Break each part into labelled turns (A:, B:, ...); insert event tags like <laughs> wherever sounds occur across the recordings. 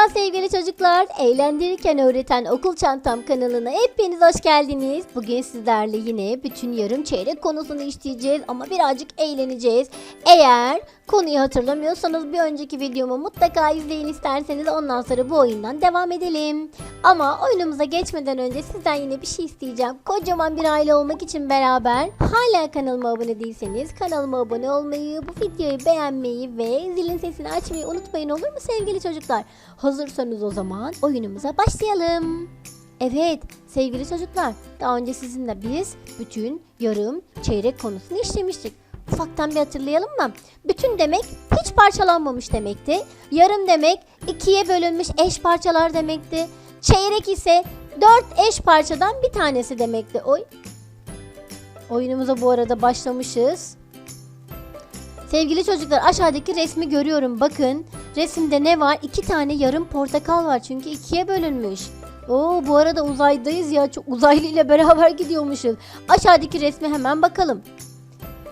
A: Merhaba sevgili çocuklar. Eğlendirirken öğreten okul çantam kanalına hepiniz hoş geldiniz. Bugün sizlerle yine bütün yarım çeyrek konusunu işleyeceğiz ama birazcık eğleneceğiz. Eğer konuyu hatırlamıyorsanız bir önceki videomu mutlaka izleyin isterseniz ondan sonra bu oyundan devam edelim. Ama oyunumuza geçmeden önce sizden yine bir şey isteyeceğim. Kocaman bir aile olmak için beraber hala kanalıma abone değilseniz kanalıma abone olmayı, bu videoyu beğenmeyi ve zilin sesini açmayı unutmayın olur mu sevgili çocuklar? Hazırsanız o zaman oyunumuza başlayalım. Evet sevgili çocuklar daha önce sizinle biz bütün yarım çeyrek konusunu işlemiştik. Ufaktan bir hatırlayalım mı? Bütün demek hiç parçalanmamış demekti. Yarım demek ikiye bölünmüş eş parçalar demekti. Çeyrek ise dört eş parçadan bir tanesi demekti. Oy. Oyunumuza bu arada başlamışız. Sevgili çocuklar aşağıdaki resmi görüyorum. Bakın resimde ne var? İki tane yarım portakal var çünkü ikiye bölünmüş. Oo bu arada uzaydayız ya. Çok uzaylı ile <laughs> beraber gidiyormuşuz. Aşağıdaki resme hemen bakalım.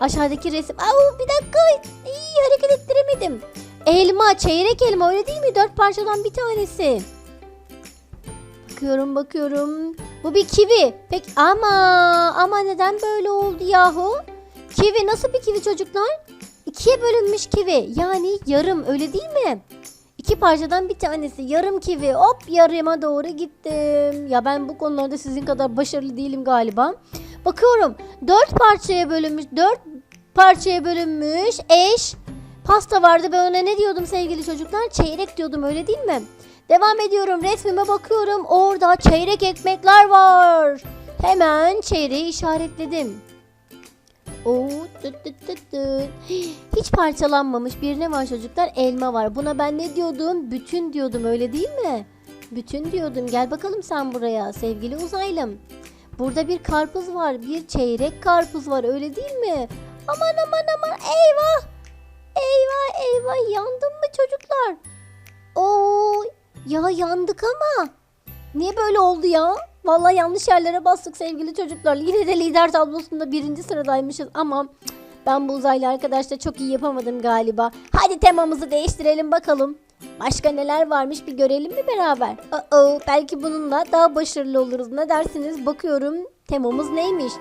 A: Aşağıdaki resim. Aa bir dakika. İyi hareket ettiremedim. Elma, çeyrek elma öyle değil mi? Dört parçadan bir tanesi. Bakıyorum bakıyorum. Bu bir kivi. Peki ama ama neden böyle oldu yahu? Kivi nasıl bir kivi çocuklar? İkiye bölünmüş kivi. Yani yarım öyle değil mi? İki parçadan bir tanesi yarım kivi. Hop yarıma doğru gittim. Ya ben bu konularda sizin kadar başarılı değilim galiba. Bakıyorum. Dört parçaya bölünmüş. Dört parçaya bölünmüş eş pasta vardı. Ben ona ne diyordum sevgili çocuklar? Çeyrek diyordum öyle değil mi? Devam ediyorum. Resmime bakıyorum. Orada çeyrek ekmekler var. Hemen çeyreği işaretledim. Oo, tıt tıt tıt tıt. <gasps> Hiç parçalanmamış bir ne var çocuklar? Elma var. Buna ben ne diyordum? Bütün diyordum öyle değil mi? Bütün diyordum. Gel bakalım sen buraya sevgili uzaylım. Burada bir karpuz var. Bir çeyrek karpuz var öyle değil mi? Aman aman aman eyvah. Eyvah eyvah yandım mı çocuklar? Oo ya yandık ama. Niye böyle oldu ya? Vallahi yanlış yerlere bastık sevgili çocuklar. Yine de lider tablosunda birinci sıradaymışız ama ben bu uzaylı arkadaşla çok iyi yapamadım galiba. Hadi temamızı değiştirelim bakalım. Başka neler varmış bir görelim mi beraber? Uh belki bununla daha başarılı oluruz. Ne dersiniz? Bakıyorum temamız neymiş?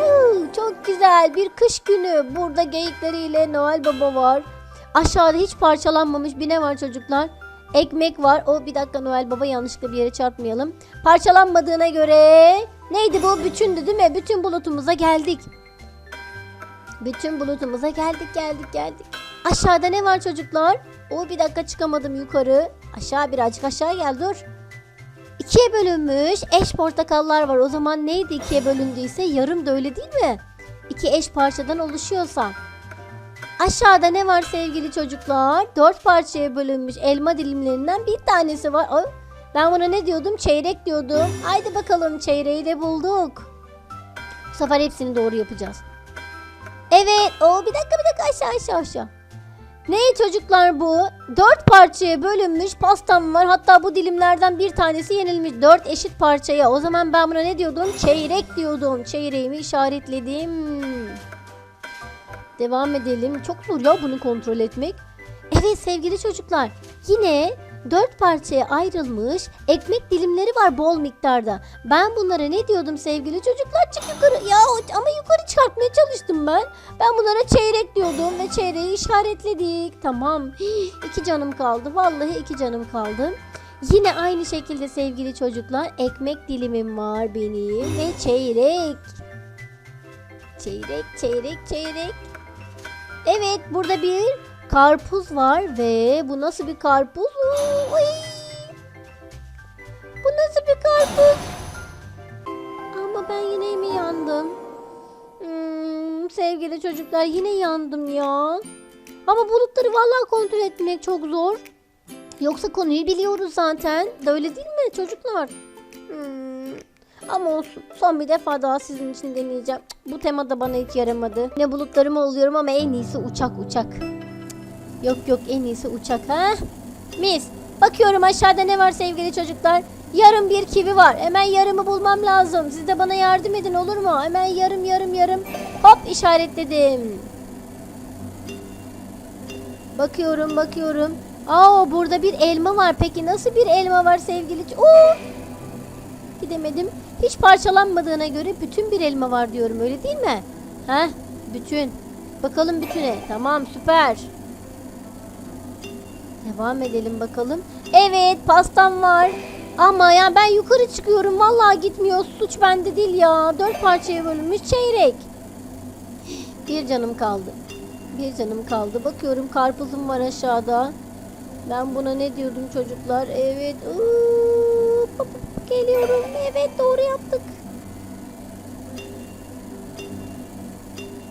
A: Oo, çok güzel bir kış günü. Burada geyikleriyle Noel Baba var. Aşağıda hiç parçalanmamış bir ne var çocuklar? Ekmek var. O bir dakika Noel Baba yanlışlıkla bir yere çarpmayalım. Parçalanmadığına göre neydi bu? Bütündü değil mi? Bütün bulutumuza geldik. Bütün bulutumuza geldik geldik geldik. Aşağıda ne var çocuklar? O bir dakika çıkamadım yukarı. Aşağı birazcık aşağı gel dur. İkiye bölünmüş eş portakallar var. O zaman neydi ikiye bölündüyse yarım da öyle değil mi? İki eş parçadan oluşuyorsa. Aşağıda ne var sevgili çocuklar? Dört parçaya bölünmüş elma dilimlerinden bir tanesi var. Ben buna ne diyordum? Çeyrek diyordum. Haydi bakalım çeyreği de bulduk. Bu sefer hepsini doğru yapacağız. Evet. O bir dakika bir dakika aşağı aşağı aşağı. Ne çocuklar bu? Dört parçaya bölünmüş pastam var. Hatta bu dilimlerden bir tanesi yenilmiş. Dört eşit parçaya. O zaman ben buna ne diyordum? Çeyrek diyordum. Çeyreğimi işaretledim. Devam edelim. Çok zor ya bunu kontrol etmek. Evet sevgili çocuklar. Yine dört parçaya ayrılmış ekmek dilimleri var bol miktarda. Ben bunlara ne diyordum sevgili çocuklar? Çık yukarı. Ya ama yukarı çıkartmaya çalıştım ben. Ben bunlara çeyrek diyordum ve çeyreği işaretledik. Tamam. Hii, iki canım kaldı. Vallahi iki canım kaldı. Yine aynı şekilde sevgili çocuklar ekmek dilimim var benim ve çeyrek. Çeyrek, çeyrek, çeyrek. Evet burada bir karpuz var ve bu nasıl bir karpuz? Ay! Bu nasıl bir karpuz? Ama ben yine mi yandım? Hmm, sevgili çocuklar yine yandım ya. Ama bulutları vallahi kontrol etmek çok zor. Yoksa konuyu biliyoruz zaten. De öyle değil mi çocuklar? Hmm, ama olsun. Son bir defa daha sizin için deneyeceğim. Bu tema da bana hiç yaramadı. Ne bulutlarımı oluyorum ama en iyisi uçak uçak. Yok yok en iyisi uçak ha. Mis. Bakıyorum aşağıda ne var sevgili çocuklar. Yarım bir kivi var. Hemen yarımı bulmam lazım. Siz de bana yardım edin olur mu? Hemen yarım yarım yarım. Hop işaretledim. Bakıyorum bakıyorum. Aa burada bir elma var. Peki nasıl bir elma var sevgili? Oo! Gidemedim. Hiç parçalanmadığına göre bütün bir elma var diyorum öyle değil mi? Heh bütün. Bakalım bütüne. Tamam süper. Devam edelim bakalım. Evet pastam var. Ama ya ben yukarı çıkıyorum. Vallahi gitmiyor. Suç bende değil ya. Dört parçaya bölünmüş çeyrek. Bir canım kaldı. Bir canım kaldı. Bakıyorum karpuzum var aşağıda. Ben buna ne diyordum çocuklar? Evet. Pop, geliyorum. Evet doğru yaptık.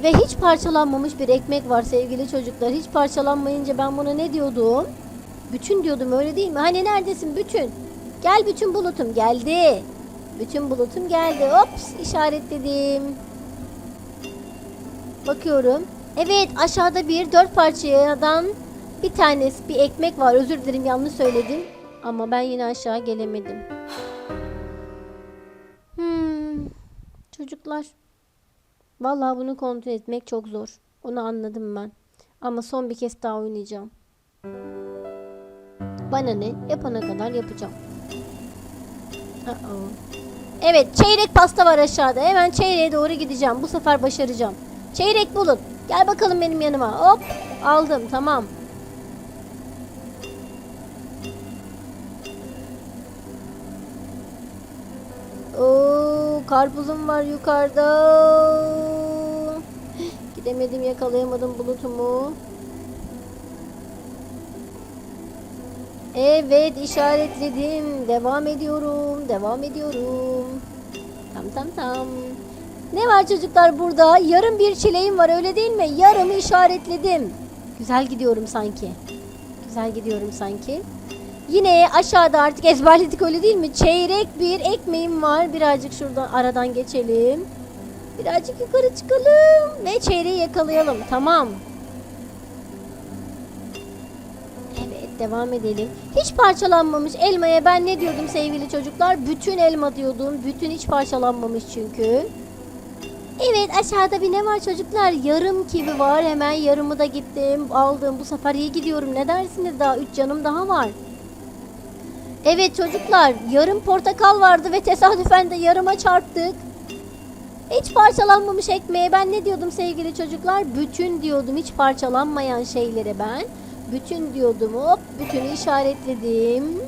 A: Ve hiç parçalanmamış bir ekmek var sevgili çocuklar. Hiç parçalanmayınca ben buna ne diyordum? Bütün diyordum öyle değil mi? Hani neredesin bütün? Gel bütün bulutum geldi. Bütün bulutum geldi. Ops işaretledim. Bakıyorum. Evet aşağıda bir dört parçadan bir tanesi bir ekmek var. Özür dilerim yanlış söyledim. Ama ben yine aşağı gelemedim. <sighs> Hmm. Çocuklar. Vallahi bunu kontrol etmek çok zor. Onu anladım ben. Ama son bir kez daha oynayacağım. Bana ne? Yapana kadar yapacağım. Evet çeyrek pasta var aşağıda. Hemen çeyreğe doğru gideceğim. Bu sefer başaracağım. Çeyrek bulun. Gel bakalım benim yanıma. Hop aldım tamam. Oo, karpuzum var yukarıda. Gidemedim yakalayamadım bulutumu. Evet işaretledim. Devam ediyorum. Devam ediyorum. Tam tam tam. Ne var çocuklar burada? Yarım bir çileğim var öyle değil mi? Yarımı işaretledim. Güzel gidiyorum sanki. Güzel gidiyorum sanki. Yine aşağıda artık ezberledik öyle değil mi? Çeyrek bir ekmeğim var. Birazcık şuradan aradan geçelim. Birazcık yukarı çıkalım ve çeyreği yakalayalım. Tamam. Devam edelim. Hiç parçalanmamış elmaya ben ne diyordum sevgili çocuklar? Bütün elma diyordum. Bütün hiç parçalanmamış çünkü. Evet aşağıda bir ne var çocuklar? Yarım kivi var. Hemen yarımı da gittim aldım. Bu sefer iyi gidiyorum. Ne dersiniz daha? Üç canım daha var. Evet çocuklar yarım portakal vardı ve tesadüfen de yarıma çarptık. Hiç parçalanmamış ekmeğe ben ne diyordum sevgili çocuklar? Bütün diyordum hiç parçalanmayan şeylere ben. Bütün diyordum hop bütünü işaretledim.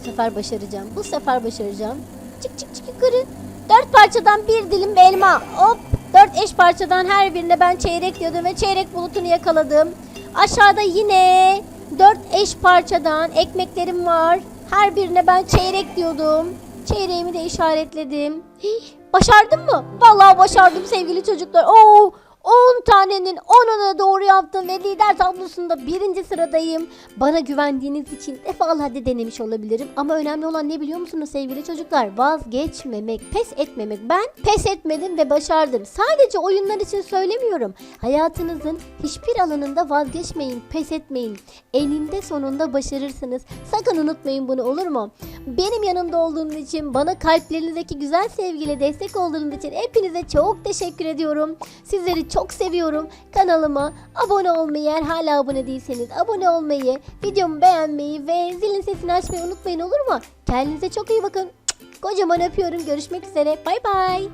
A: Bu sefer başaracağım. Bu sefer başaracağım. Çık çık çık yukarı. Dört parçadan bir dilim elma. Hop. Dört eş parçadan her birine ben çeyrek diyordum ve çeyrek bulutunu yakaladım. Aşağıda yine dört eş parçadan ekmeklerim var. Her birine ben çeyrek diyordum. Çeyreğimi de işaretledim. Hih, başardım mı? Vallahi başardım sevgili çocuklar. Oo, 10 tanenin 10'unu doğru yaptım ve lider tablosunda birinci sıradayım. Bana güvendiğiniz için defalarca denemiş olabilirim. Ama önemli olan ne biliyor musunuz sevgili çocuklar? Vazgeçmemek, pes etmemek. Ben pes etmedim ve başardım. Sadece oyunlar için söylemiyorum. Hayatınızın hiçbir alanında vazgeçmeyin, pes etmeyin. Eninde sonunda başarırsınız. Sakın unutmayın bunu olur mu? Benim yanımda olduğunuz için, bana kalplerinizdeki güzel sevgiyle destek olduğunuz için hepinize çok teşekkür ediyorum. Sizleri çok seviyorum. Kanalıma abone olmayı eğer hala abone değilseniz abone olmayı, videomu beğenmeyi ve zilin sesini açmayı unutmayın olur mu? Kendinize çok iyi bakın. Kocaman öpüyorum. Görüşmek üzere. Bay bay.